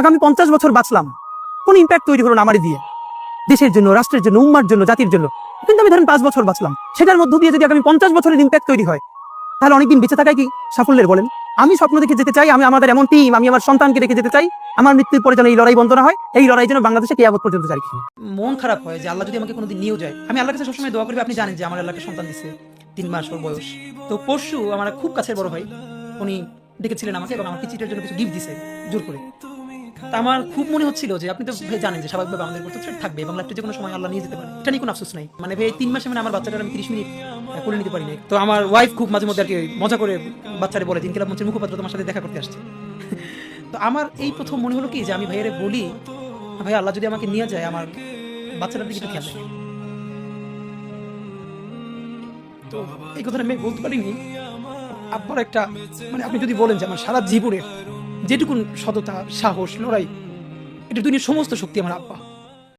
আগামী পঞ্চাশ বছর বাঁচলাম। কোন ইম্প্যাক্ট তৈরি হলো না আমারই দিয়ে। দেশের জন্য, রাষ্ট্রের জন্য, উম্মার জন্য, জাতির জন্য। কিন্তু আমি ধরেন পাঁচ বছর বাঁচলাম। সেটার মধ্য দিয়ে যদি আগামী পঞ্চাশ বছরের ইম্প্যাক্ট তৈরি হয়, তাহলে অনেকদিন বেঁচে থাকায় কি সাফল্যের বলেন? আমি স্বপ্ন দেখে যেতে চাই, আমি আমাদের এমন টিম আমি আমার সন্তানকে রেখে যেতে চাই, আমার মৃত্যুর পরে যেন এই লড়াই বন্ধ না হয়, এই লড়াই যেন বাংলাদেশে কে কেয়াবত পর্যন্ত জারি মন খারাপ হয় যে আল্লাহ যদি আমাকে কোনোদিন নিয়েও যায়। আমি আল্লাহর কাছে সবসময় দোয়া করি, আপনি জানেন যে আমার আল্লাহকে সন্তান দিচ্ছে তিন মাস ওর বয়স। তো পরশু আমার খুব কাছের বড় ভাই, উনি ডেকেছিলেন আমাকে এবং আমার পিচিটার জন্য কিছু গিফট দিছে, জোর করে। তা আমার খুব মনে হচ্ছিল যে আপনি তো জানেন যে স্বাভাবিকভাবে আমাদের উপর তো থাকবে এবং লাইফটা যে কোনো সময় আল্লাহ নিয়ে যেতে পারে। এটা নিয়ে কোনো আফসোস নাই। মানে ভাই তিন মাসে মানে আমার বাচ্চাটার আমি তিরিশ মিনিট করে নিতে পারি নাই তো আমার ওয়াইফ খুব মাঝে মধ্যে আর কি মজা করে বাচ্চারে বলে দিন কিলাব মঞ্চের মুখপাত্র তোমার সাথে দেখা করতে আসছে। তো আমার এই প্রথম মনে হলো কি যে আমি ভাইয়ারে বলি, ভাই, আল্লাহ যদি আমাকে নিয়ে যায়, আমার বাচ্চাটার দিকে খেয়াল রাখে। তো এই কথাটা আমি বলতে পারিনি। আব্বার একটা মানে আপনি যদি বলেন যে আমার সারা জীবনের যেটুকুন সততা সাহস লড়াই এটা দুনিয়ার সমস্ত শক্তি আমার আব্বা।